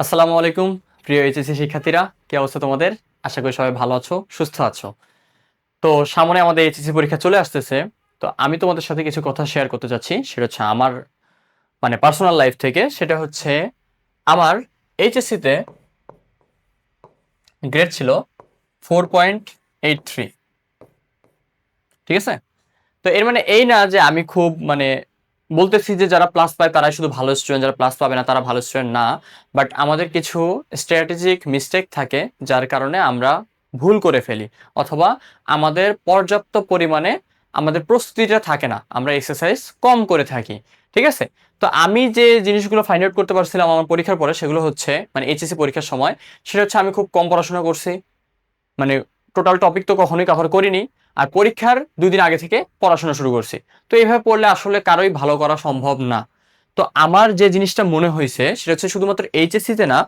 আসসালামু আলাইকুম, প্রিয় এইচএসসি শিক্ষার্থীরা। কি অবস্থা তোমাদের? আশা করি সবাই ভালো আছো, সুস্থ আছো। তো সামনে আমাদের এইচএসসি পরীক্ষা চলে আসতেছে। তো আমি তোমাদের সাথে কিছু কথা শেয়ার করতে যাচ্ছি। সেটা হচ্ছে আমার মানে পার্সোনাল লাইফ থেকে। সেটা হচ্ছে আমার এইচএসসিতে গ্রেড ছিল ফোর পয়েন্ট এইট থ্রি ঠিক আছে? তো এর মানে এই না যে আমি খুব মানে বলতেছি যে যারা প্লাস পায়, তারাই শুধু ভালো স্টুডেন্ট যারা প্লাস পাবে না, তারা ভালো স্টুডেন্ট না। বাট আমাদের কিছু স্ট্র্যাটেজিক মিস্টেক থাকে, যার কারণে আমরা ভুল করে ফেলি। অথবা আমাদের পর্যাপ্ত পরিমাণে আমাদের প্রস্তুতিটা থাকে না, আমরা এক্সারসাইজ কম করে থাকি। ঠিক আছে? তো আমি যে জিনিসগুলো ফাইন্ড আউট করতে পারছিলাম আমার পরীক্ষার পরে, সেগুলো হচ্ছে মানে এইচএসসি পরীক্ষার সময়, সেটা হচ্ছে আমি খুব কম পড়াশোনা করছি। মানে টোটাল টপিক তো কখনোই কভার করিনি। আর পরীক্ষার দুই দিন আগে থেকে পড়াশোনা শুরু করছি। তো এইভাবে পড়লে আসলে কারোই ভালো করা সম্ভব না। তো আমার যে জিনিসটা মনে হয়েছে, সেটা হচ্ছে শুধুমাত্র এইচএসসিতে না,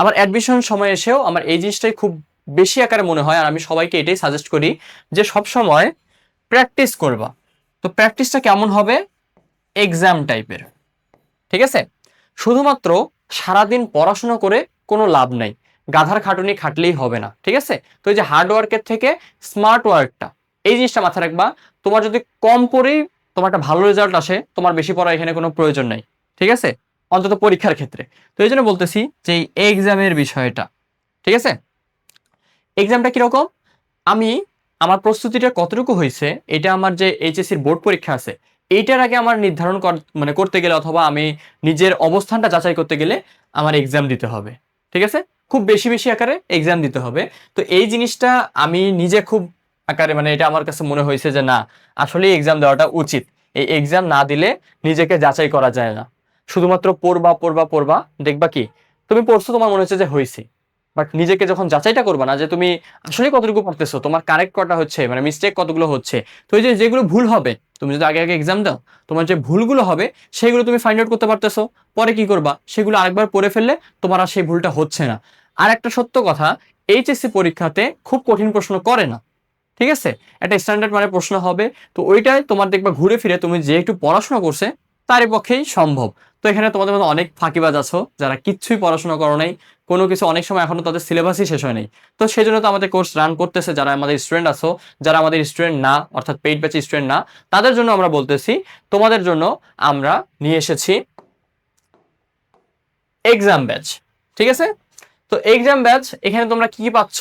আমার অ্যাডমিশন সময় এসেও আমার এই জিনিসটাই খুব বেশি আকারে মনে হয়, আর আমি সবাইকে এটাই সাজেস্ট করি যে সব সময় প্র্যাকটিস করবা। তো প্র্যাকটিসটা কেমন হবে? এক্সাম টাইপের ঠিক আছে? শুধুমাত্র সারাদিন পড়াশোনা করে কোনো লাভ নাই। গাধার খাটুনি খাটলেই হবে না। ঠিক আছে? তো এই যে হার্ড ওয়ার্কের থেকে স্মার্ট ওয়ার্কটা এই জিনিসটা মাথায় রাখবা, তোমার যদি কম পড়েই তোমার একটা ভালো রেজাল্ট আসে, তোমার বেশি পড়া এখানে কোনো প্রয়োজন নাই, ঠিক আছে? অন্তত পরীক্ষার ক্ষেত্রে। তো এই জন্য বলতেছি যে এই এক্সামের বিষয়টা, ঠিক আছে? এক্সামটা কীরকম? আমি আমার প্রস্তুতিটা কতটুকু হয়েছে, এটা আমার যে এইচএসসির বোর্ড পরীক্ষা আছে, এইটার আগে আমার নির্ধারণ মানে করতে গেলে অথবা আমি নিজের অবস্থানটা যাচাই করতে গেলে আমার এক্সাম দিতে হবে, ঠিক আছে? খুব বেশি বেশি আকারে এক্সাম দিতে হবে। তো এই জিনিসটা আমি নিজে খুব আকারে মানে এটা আমার কাছে মনে হয়েছে যে না আসলে এক্সাম দেওয়াটা উচিত। এই এক্সাম না দিলে নিজেকে যাচাই করা যায় না। শুধুমাত্র পড়বা পড়বা পড়বা, দেখবা কি, তুমি পড়ছো তোমার মনে হচ্ছে যে হয়েছে। বাট নিজেকে যখন যাচাইটা করবা না যে তুমি আসলে কতটুকু পড়তেছো, তোমার কারেক্ট কটা হচ্ছে মানে মিস্টেক কতগুলো হচ্ছে, তো এই যে যেগুলো ভুল হবে, তুমি যদি আগে আগে এক্সাম দাও, তোমার যে ভুলগুলো হবে, সেগুলো তুমি ফাইন্ড আউট করতে পারতেছো, পরে কি করবা, সেগুলো আরেকবার পড়ে ফেললে তোমার আর সেই ভুলটা হচ্ছে না। আর একটা সত্য কথা, এইচএসসি পরীক্ষাতে খুব কঠিন প্রশ্ন করে না। ঠিক আছে? একটা স্ট্যান্ডার্ড মানে প্রশ্ন হবে। তো ওইটাই তোমার দেখবা ঘুরে ফিরে তুমি যে একটু পড়াশোনা করছে, তারই পক্ষেই সম্ভব। তো এখানে তোমাদের মধ্যে অনেক ফাঁকিবাজ আছো, যারা কিচ্ছুই পড়াশোনা করো নাই। কোনো কিছু অনেক সময় এখনও তাদের সিলেবাসই শেষ হয় নাই। তো সেই জন্য তো আমাদের কোর্স রান করতেছে যারা আমাদের স্টুডেন্ট আছো, যারা আমাদের স্টুডেন্ট না, অর্থাৎ পেইড ব্যাচ স্টুডেন্ট না, তাদের জন্য আমরা বলতেছি, তোমাদের জন্য আমরা নিয়ে এসেছি এক্সাম ব্যাচ ঠিক আছে? তো এক্সাম ব্যাচ এখানে তোমরা কি পাচ্ছ?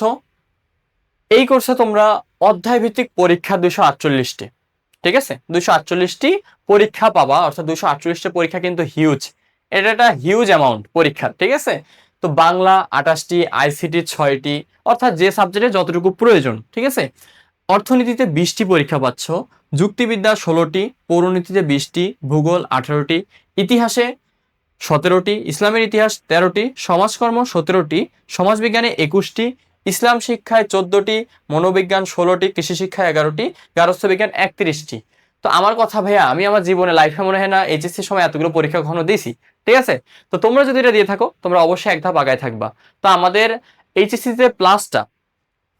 এই কোর্সে তোমরা অধ্যায় ভিত্তিক পরীক্ষা দুশো আটচল্লিশটি, ঠিক আছে? দুশো আটচল্লিশটি পরীক্ষা পাবা, অর্থাৎ দুশো আটচল্লিশটি পরীক্ষা কিন্তু হিউজ এটা একটা হিউজ অ্যামাউন্ট পরীক্ষা, ঠিক আছে? তো বাংলা আঠাশটি আইসিটি ছয়টি, অর্থাৎ যে সাবজেক্টে যতটুকু প্রয়োজন, ঠিক আছে? অর্থনীতিতে বিশটি পরীক্ষা পাচ্ছ, যুক্তিবিদ্যা ষোলোটি, পৌরনীতিতে বিশটি, ভূগোল আঠারোটি, ইতিহাসে সতেরোটি, ইসলামের ইতিহাস তেরোটি, সমাজকর্ম সতেরোটি, সমাজবিজ্ঞানে একুশটি ইসলাম শিক্ষায় চোদ্দটি, মনোবিজ্ঞান ষোলোটি, কৃষি শিক্ষায় এগারোটি, গারস্থ বিজ্ঞান একত্রিশটি। তো আমার কথা ভাইয়া, আমি আমার জীবনে লাইফে মনে হয় না এইচএসসির সময় এতগুলো পরীক্ষা কখনো দিয়েছি, ঠিক আছে? তো তোমরা যদি এটা দিয়ে থাকো, তোমরা অবশ্যই এক ধাপ আগায় থাকবা। তো আমাদের এইচএসসিতে প্লাসটা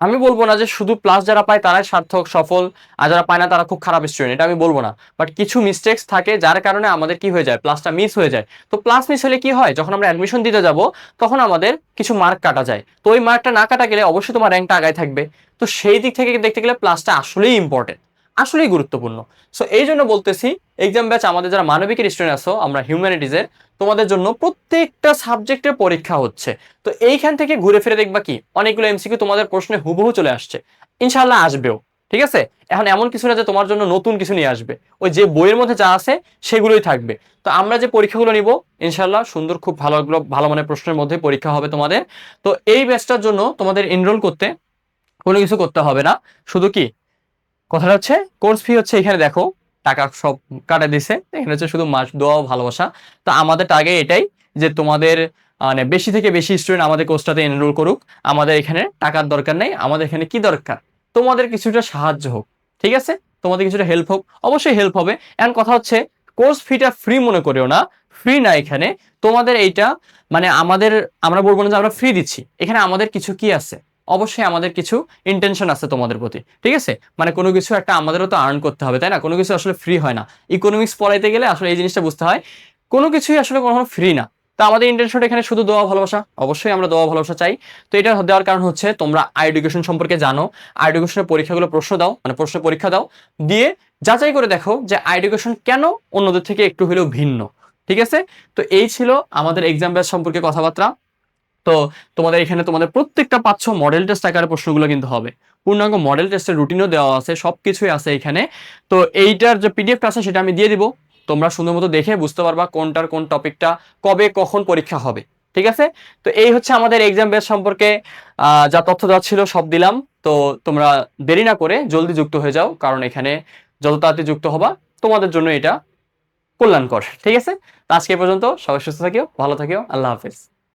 আমি বলব না যে শুধু প্লাস যারা পায় তারাই সার্থক, সফল, আর যারা পায় না তারা খুব খারাপ স্টুডেন্ট এটা আমি বলব না। বাট কিছু মিস্টেক্স থাকে যার কারণে আমাদের কি হয়ে যায়? প্লাসটা মিস হয়ে যায়। তো প্লাস মিস হলে কি হয়? যখন আমরা অ্যাডমিশন দিতে যাব, তখন আমাদের কিছু মার্ক কাটা যায়। তো ওই মার্কটা না কাটা গেলে অবশ্যই তোমার র্যাঙ্কটা আগায় থাকবে। তো সেই দিক থেকে দেখতে গেলে প্লাসটা আসলেই ইম্পর্টেন্ট আসলেই গুরুত্বপূর্ণ। সো এই জন্য বলতেছি এক্সাম ব্যাচ আমাদের যারা মানবিকের স্টুডেন্ট আছো, আমরা হিউম্যানিটিজের তোমাদের জন্য প্রত্যেকটা সাবজেক্টের পরীক্ষা হচ্ছে। তো এইখান থেকে ঘুরে ফিরে দেখবা কি, অনেকগুলো এমসিকিউ তোমাদের প্রশ্নে হুবহু চলে আসছে। ইনশাল্লাহ আসবেও, ঠিক আছে? এখন এমন কিছু না যে তোমার জন্য নতুন কিছু নিয়ে আসবে। ওই যে বইয়ের মধ্যে যা আছে, সেগুলোই থাকবে। তো আমরা যে পরীক্ষাগুলো নিব ইনশাল্লাহ সুন্দর, খুব ভালো ভালো মানে প্রশ্নের মধ্যে পরীক্ষা হবে তোমাদের। তো এই ব্যাচটার জন্য তোমাদের এনরোল করতে কোনো কিছু করতে হবে না। শুধু কি কথাটা হচ্ছে কোর্স ফি হচ্ছে এখানে দেখো, টাকা সব কাটা দিছে। এখানে হচ্ছে শুধু মাস দোয়া ভালোবাসা। তো আমাদের টার্গেট এটাই যে তোমাদের মানে বেশি থেকে বেশি স্টুডেন্ট আমাদের কোর্সটাতে এনরোল করুক। আমাদের এখানে টাকার দরকার নেই। আমাদের এখানে কি দরকার? তোমাদের কিছুটা সাহায্য হোক, ঠিক আছে? তোমাদের কিছুটা হেল্প হোক, অবশ্যই হেল্প হবে। এখন কথা হচ্ছে কোর্স ফিটা ফ্রি মনে করিও না। ফ্রি না এখানে। তোমাদের এইটা মানে আমাদের, আমরা বলব না যে আমরা ফ্রি দিচ্ছি। এখানে আমাদের কিছু কি আছে? অবশ্যই আমাদের কিছু ইন্টেনশন আছে তোমাদের প্রতি, ঠিক আছে? মানে কোনো কিছু একটা আমাদেরও তো আর্ন করতে হবে, তাই না? কোনো কিছু আসলে ফ্রি হয় না। ইকোনমিক্স পড়াইতে গেলে আসলে এই জিনিসটা বুঝতে হয়, কোনো কিছুই আসলে কখনো ফ্রি না। তো আমাদের ইন্টেনশনটা এখানে শুধু দোয়া ভালোবাসা, অবশ্যই আমরা দোয়া ভালোবাসা চাই। তো এটা দেওয়ার কারণ হচ্ছে, তোমরা আই এডুকেশন সম্পর্কে জানো। আই এডুকেশনের পরীক্ষাগুলো প্রশ্ন দাও মানে প্রশ্ন পরীক্ষা দাও। দিয়ে যাচাই করে দেখো যে আই এডুকেশন কেন অন্যদের থেকে একটু হলেও ভিন্ন, ঠিক আছে? তো এই ছিল আমাদের এক্সাম ব্যাচ সম্পর্কে কথাবার্তা। তো তোমাদের এখানে তোমাদের প্রত্যেকটা পাচ্ছ মডেল টেস্ট আকারে প্রশ্নগুলো কিন্তু হবে। পূর্ণাঙ্গ মডেল টেস্টের রুটিনও দেওয়া আছে সব কিছুই আছে এখানে। তো এইটার যে পিডিএফটা আছে সেটা আমি দিয়ে দিব। তোমরা সুন্দর মতো দেখে বুঝতে পারবা কোনটার কোন টপিকটা কবে, কখন পরীক্ষা হবে। ঠিক আছে? তো এই হচ্ছে আমাদের এক্সাম বেস সম্পর্কে যা তথ্য দেওয়া ছিল সব দিলাম। তো তোমরা দেরি না করে জলদি যুক্ত হয়ে যাও, কারণ এখানে যত তাড়াতাড়ি যুক্ত হবা, তোমাদের জন্য এটা কল্যাণকর। ঠিক আছে? আজকে পর্যন্ত সবাই সুস্থ থাকিও, ভালো থাকিও, আল্লাহ হাফেজ।